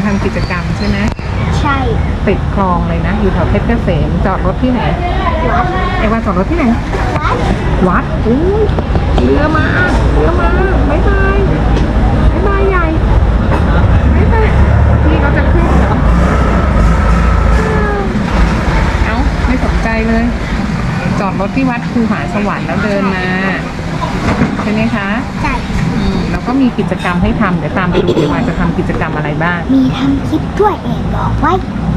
มมาทำกิจกรรมใช่ไหมใช่ติดคลองเลยนะ อยู่แถวเพชรเกษมจอดรถที่ไหนวัดไอ้ว่าจอดรถที่ไหน วัดวัดอู้เรือมาเรือมาบ๊ายบายบ๊ายบายใหญ่บ๊ายบายพี่เขาจะขึ้นเหรอเอ้าไม่สนใจเลย จอดรถที่วัดคูหาสวรรค์แล้วเดินมา ใช่ไหมคะใช่อืม แล้วก็มีกิจกรรมให้ทำเดี๋ยวตามไปดูเดี๋ยวว่าจะทำกิจกรรมอะไรบ้าง มีทำคลิปด้วยเองบอกไว้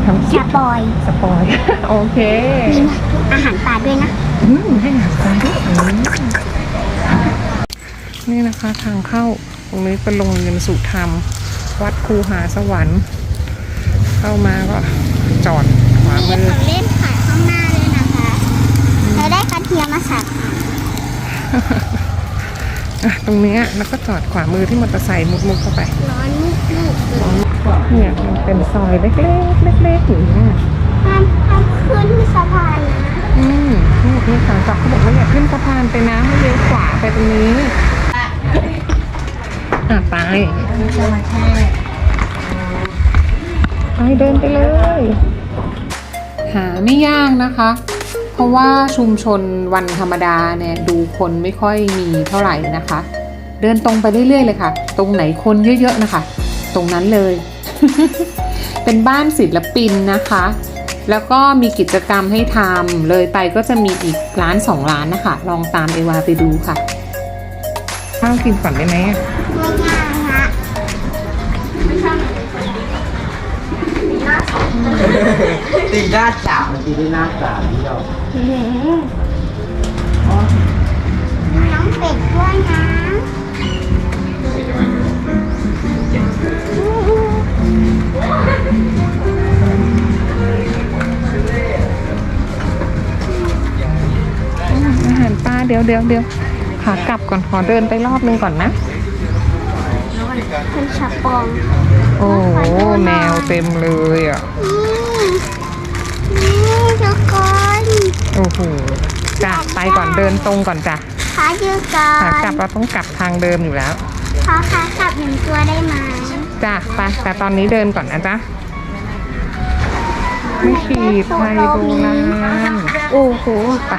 ทำคสลิปปอยสปอย โอเคมีอาหารป่าด้วยนะ อืมให้หาซาด้วยอืมนี่นะคะทางเข้าตรงนี้เป็นโรงเรียนสุธรรม วัดคูหาสวรรค์ เข้ามาก็จอดขวามีมือของเล่นขายข้างหน้าด้วยนะคะ เราได้กระเทียมมาสับ อะตรงเนี้ยแล้วก็จอดขวามือที่มอเตอร์ไซค์มุดๆเข้าไป ร้อนลูกลูกเลยเนี่ยมันเป็นซอยเล็กๆเล็กๆอย่างเงี้ยห้ามห้ามขึ้นสะพานนะอืมนี่นี่สาวจับเขาบอกว่าอย่าขึ้นสะพานไปนะให้เลี้ยวขวาไปตรงนี้อะไปไปเดินไปเลย หาไม่ยากนะคะ เพราะว่าชุมชนวันธรรมดาเนี่ยดูคนไม่ค่อยมีเท่าไหร่นะคะ เดินตรงไปเรื่อยๆเลยค่ะ ตรงไหนคนเยอะๆนะคะ ตรงนั้นเลย เป็นบ้านศิลปินนะคะ แล้วก็มีกิจกรรมให้ทำเลยไปก็จะมีอีกร้านสองร้านนะคะ ลองตามเอวาไปดูค่ะข้าวกินก่อนได้ไหมอะไม่ง่ายฮะ ตีหน้าสามตีได้หน้าสามเดียวน้องเป็ดด้วยนะอืมอาหารปลาเดี๋ยวเดี๋ยวเดี๋ยวขากลับก่อนขอเดินไปรอบนึงก่อนนะ เป็นชาปองโอ้โหแมวเต็มเลยอะนี่นี่ทุกคนโอ้โหจ้ะไปก่อนเดินตรงก่อนจ้ะขายืดก่อขากลันบเราต้องกลับทางเดิมอยู่แล้วขอขากลับหนึ่งตัวได้ไหมจ้ะไปแต่ตอนนี้เดินก่อนนะจ๊ะไม่ขีดไทยโบราณโอ้โหไป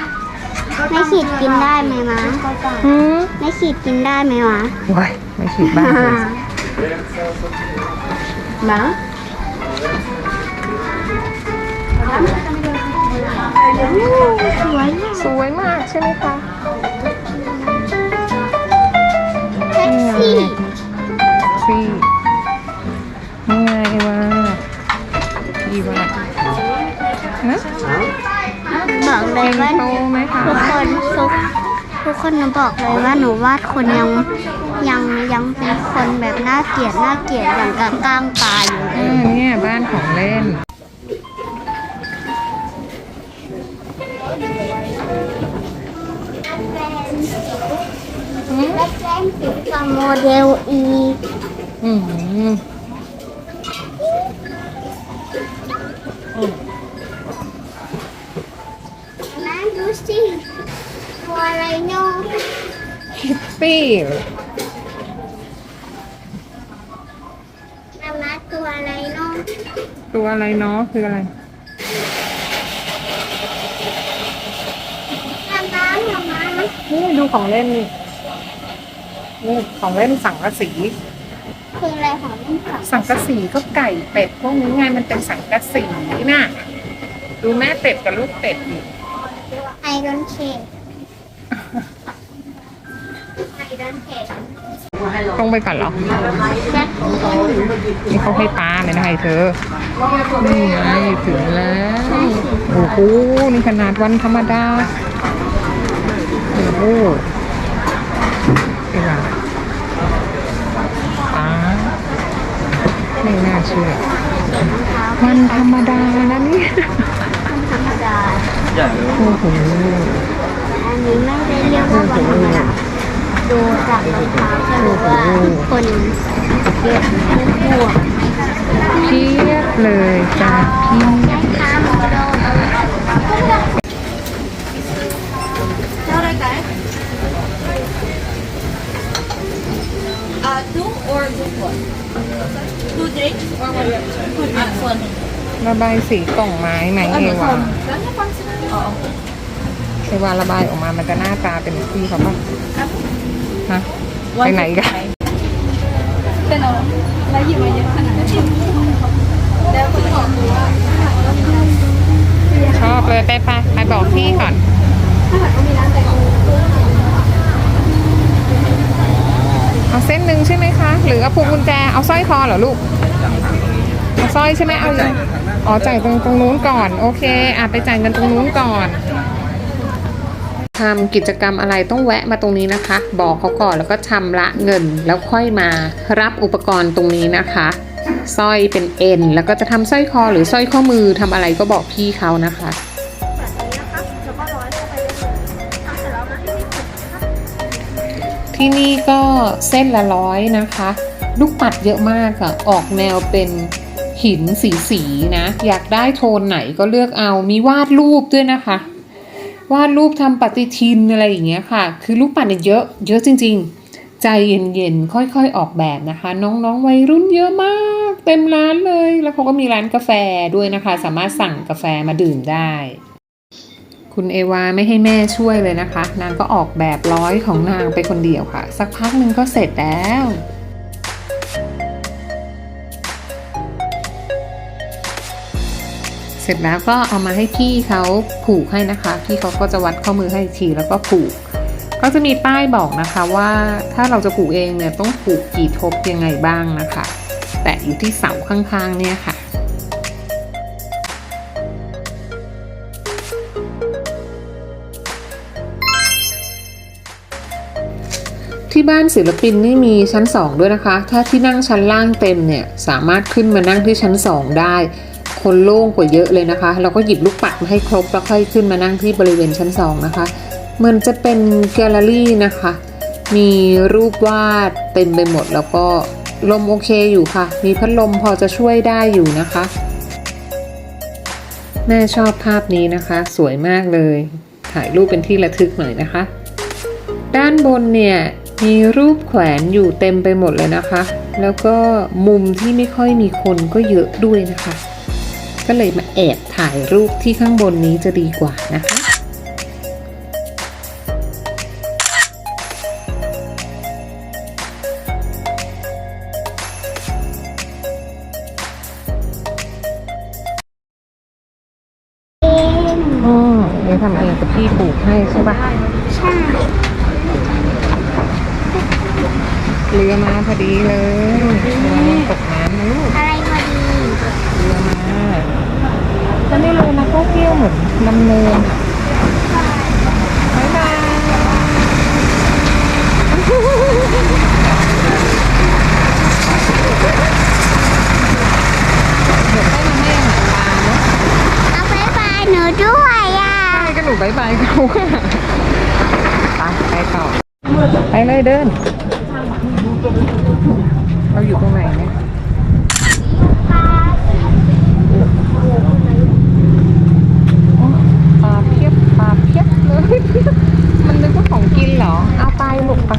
ไม่ขีดกินได้ไหมมะหืมไม่ขีดกินได้ไหมวะโว้ยไม่ขีดบ้างเลยมาสวยอะสวยมากใช่ไหมคะ แท็กซี่ซี่ ทุกคนหนูบอกเลยว่าหนูวาดคนยังยังยังเป็นคนแบบน่าเกลียดน่าเกลียดอย่างกับก้างปลาอยู่เลเอยอเนี่ยบ้านของเล่น และแจ้งติดกับโมเดลอี อืม เนาะคิตตี้นามาตัวอะไรเนาะตัวอะไรเนาะคืออะไรนามานามานี่ดูของเล่นนี่นี่ของเล่นสังกะสี คืออะไรของเล่นของสังกะสีก็ไก่เป็ดพวกนี้ไงมันเป็นสังกะสีน่ะดูแม่เป็ดกับลูกเป็ดดิ ไอรอนเคดไอรอน ตรงไปก่อนเหรอแจ็คนี่เขาให้ปลาเลยนะไอ้เธอ นี่ไงถึงแล้ว โอ้โห นี่ขนาดวันธรรมดา โอ้โหเอ็งปลาไม่น่าเชื่อ วันธรรมดานะเนี่ยธรรมดาอย่าเลยโอ้โหอันนี้ไม่ได้เรียกว่าวันธรรมดา ดูจากรองเท้าก็รู้ว่าคนเพียบเพียบเลยจ้าเพียบ Uh, two or just one? Two drinks or one? Uh, one. ระบายสีกล่องไม้ไหมเอวา เอวาระบายออกมามันจะหน้าตาเป็นพี่เขาปะฮะไปไหนกันเป็นเอาแล้วหยิบมาเยอะขนาดนั้นแล้วคุณบอกดูว่าชอบเลยไปไปไปบอกพี่ก่อนเอาเส้นหนึ่งใช่ไหมคะ หรือเอาพวงกุญแจเอาสร้อยคอเหรอลูกเอาสร้อยใช่ไหมเอาเลยอ๋อจ่ายตรงตรงนู้นก่อน โอเคอะไปจ่ายเงินตรงนู้นก่อน ทำกิจกรรมอะไรต้องแวะมาตรงนี้นะคะ บอกเขาก่อนแล้วก็ชำระเงินแล้วค่อยมารับอุปกรณ์ตรงนี้นะคะสร้อยเป็นเอ็นแล้วก็จะทำสร้อยคอหรือสร้อยข้อมือทำอะไรก็บอกพี่เขานะคะที่นี่ก็เส้นละร้อยนะคะ ลูกปัดเยอะมากค่ะออกแนวเป็นหินสีสีๆนะ อยากได้โทนไหนก็เลือกเอามีวาดรูปด้วยนะคะ วาดรูปทำปฏิทินอะไรอย่างเงี้ยค่ะ คือลูกปัดเนี่ยเยอะเยอะจริง ๆ ใจเย็นๆค่อยๆออกแบบนะคะ น้องๆวัยรุ่นเยอะมาก เต็มร้านเลย แล้วเขาก็มีร้านกาแฟด้วยนะคะ สามารถสั่งกาแฟมาดื่มได้ คุณเอวาไม่ให้แม่ช่วยเลยนะคะ นางก็ออกแบบร้อยของนางไปคนเดียวค่ะ สักพักหนึ่งก็เสร็จแล้ว เสร็จแล้วก็เอามาให้พี่เขาผูกให้นะคะพี่เขาก็จะวัดข้อมือให้อีกทีแล้วก็ผูก ก็จะมีป้ายบอกนะคะว่าถ้าเราจะผูกเองเนี่ยต้องผูกกี่ทบยังไงบ้างนะคะแตะอยู่ที่เสาข้างๆเนี่ยค่ะที่บ้านศิลปินนี่มีชั้น 2 ด้วยนะคะ ถ้าที่นั่งชั้นล่างเต็มเนี่ย สามารถขึ้นมานั่งที่ชั้น 2 ได้ คนโล่งกว่าเยอะเลยนะคะ เราก็หยิบลูกปัดมาให้ครบแล้วค่อยขึ้นมานั่งที่บริเวณชั้น 2 นะคะ มันจะเป็นแกลเลอรี่นะคะ มีรูปวาดเต็มไปหมดแล้วก็ลมโอเคอยู่ค่ะ มีพัดลมพอจะช่วยได้อยู่นะคะ แม่ชอบภาพนี้นะคะ สวยมากเลย ถ่ายรูปเป็นที่ระทึกหน่อยนะคะ ด้านบนเนี่ยมีรูปแขวนอยู่เต็มไปหมดเลยนะคะ แล้วก็มุมที่ไม่ค่อยมีคนก็เยอะด้วยนะคะ ก็เลยมาแอบถ่ายรูปที่ข้างบนนี้จะดีกว่านะคะอ๋อเดี๋ยวทำเองกับพี่ปลูกให้ใช่ปะใช่เรือมาพอดีเลยระวังตกน้ำนะลูก อะไรพอดี เรือมา จะไม่เลยนะก็เที่ยวเหมือนดำเนินบ๊ายบายเดี๋ยวค่อยมาให้อาหารปลาเนาะเอาไปไปหนูด้วยอะ ใช่ก็หนูบายบายเขาอะไปไปต่อ ไปเลยเดิน เราอยู่ตรงไหนเนี่ยโอ้ปลาเพียบปลาเพียบเลย มันนึกว่าของกินเหรอ เอาไปลูกไป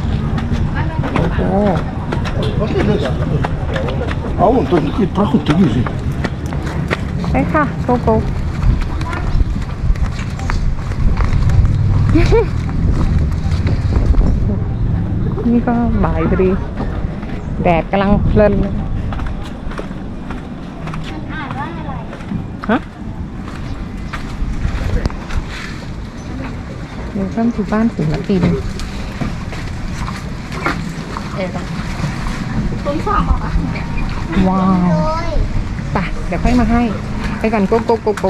โอ้ โอ้ตัวนี้คืะคุณถึอยู่สิไปค่ะโกโก้นี่ก็บ่ายดี แดดกำลังเพลินเฮะเดี๋ยวเริ่มยู่บ้านถึงละปีนเออต้องสอบอะ ว้าวไปเดี๋ยวค่อยมาให้ ไปก่อนโกโกโกโก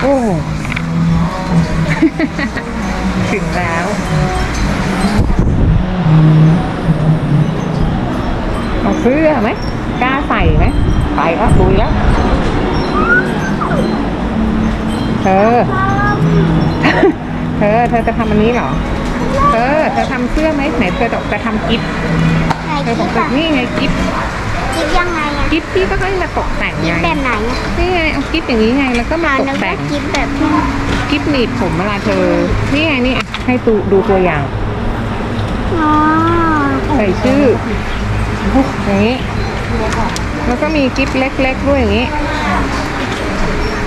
โอ้ถึงแล้วเอาเสื้อไหมกล้าใส่ไหมไปแล้วลุยแล้วเธอ เธอ เธอจะทำอันนี้เหรอ เธอ เธอทำเสื้อไหมไหนเธอบอกจะทำกิฟต์ไหนเธอคิบอดกจะอะนี่ไงกิฟต์คิดยังไงอะกิฟต์ที่ก็ให้มาตกแต่งคิไงดแบบไหนอะนี่ไงเอากิฟต์อย่างนี้ไงแล้วก็มาอ่าตนึกกแต่ว่างคิดแบบที่กิฟต์หนีบผมเวลาเธอ นี่ไงนี่ให้ดูดูตัวอย่างอ๋อใส่ชื่ออย่างนี้ แล้วก็มีกิฟต์เล็ก ๆ ด้วยอย่างนี้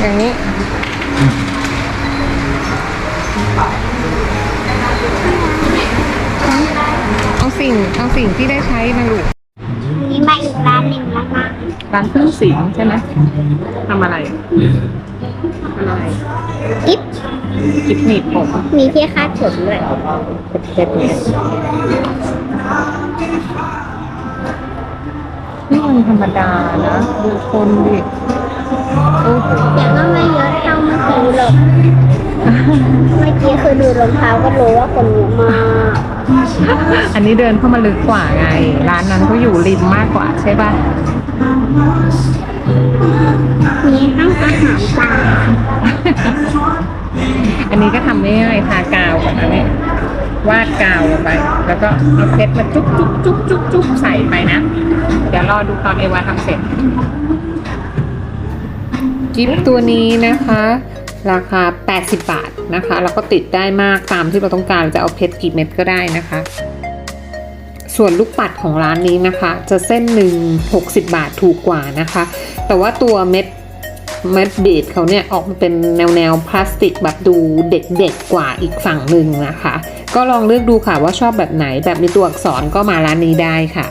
อย่างนี้ สิ่งเอาสิ่งที่ได้ใช้มาลูกนี่มาอีกร้านหนึ่งแล้วนะร้านเครื่องสิงใช่ไหมทำอะไรทำอะไรกิ๊บกิฟต์หนีบผมมีที่คาดผมด้วยเพชรเนี่ยนี่มันธรรมดานะดูคนดิโอ้โหแต่ก็ไม่เยอะเท่าเมื่อกี้หรอกเมื่อกี้คือดูรองเท้าก็รู้ว่าคนเยอะมาก อันนี้เดินเข้ามาลึกกว่าไง ร้านนั้นเขาอยู่ริมมากกว่าใช่ป่ะมีทั้งอาหารตาอันนี้ก็ทำง่ายๆทากาวก่อนนะเนี่ยวาดกาวลงไป แล้วก็เอาเพชรมาจุ๊บจุ๊บจุ๊บจุ๊บจุ๊บใส่ไปนะ เดี๋ยวรอดูตอนเอวาทำเสร็จ กิฟต์ตัวนี้นะคะ ราคา 80 บาทนะคะ แล้วก็ติดได้มากตามที่เราต้องการเราจะเอาเพชรกี่เม็ดก็ได้นะคะ ส่วนลูกปัดของร้านนี้นะคะ จะเส้นหนึ่ง60 บาทถูกกว่านะคะ แต่ว่าตัวเม็ดเม็ดเบดเขาเนี่ยออกมาเป็นแนวแนวพลาสติกแบบดูเด็กๆกว่าอีกฝั่งหนึ่งนะคะ ก็ลองเลือกดูค่ะว่าชอบแบบไหนแบบมีตัวอักษรก็มาร้านนี้ได้ค่ะ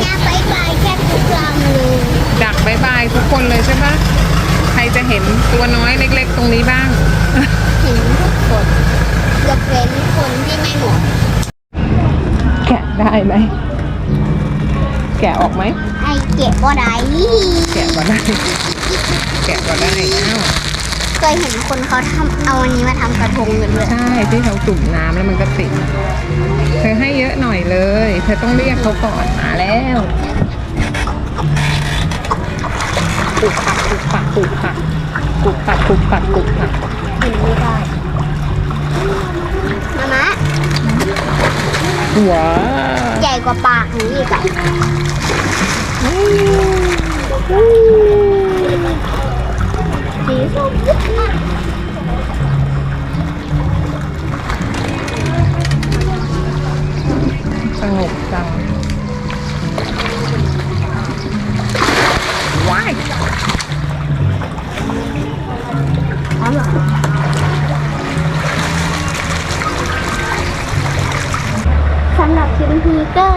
ดเลยน้าไปไปแค่ทุกลำเลยดักบายบายทุกคนเลยใช่ปะใครจะเห็นตัวน้อยเล็ก ๆ ตรงนี้บ้าง เห็นทุกคนยกเว้นคนที่ไม่หมดแกะได้ไหม แกะออกไหมไอเก็บบ่ได้แกะก็ได้แกะก็ได้อ้าว เคยเห็นคนเขาทำเอาอันนี้มาทำกระทงกันด้วยใช่ที่เขาจุ่มน้ำแล้วมันก็ติดเธอให้เยอะหน่อยเลย เธอต้องเรียกเขาก่อนมาแล้วปุกปักปุกปักปุกปักปุกปักปุกปักปุกปักเห็นไม่ได้มามะว้าวใหญ่กว่าปากหนูอีกอะ สำหรับคลิปนี้ก็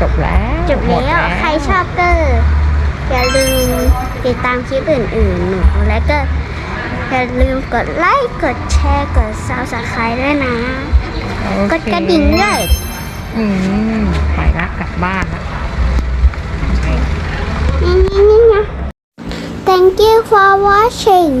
จบแล้วจบหมดแล้ว ใครชอบก็อย่าลืมติดตามคลิปอื่นๆหนูและก็อย่าลืมกดไลค์กดแชร์กด subscribe ด้วยนะโอกดเคกระดิ่งด้วยอืมไปละกลับบ้านละนี่ๆๆนะ Thank you for watching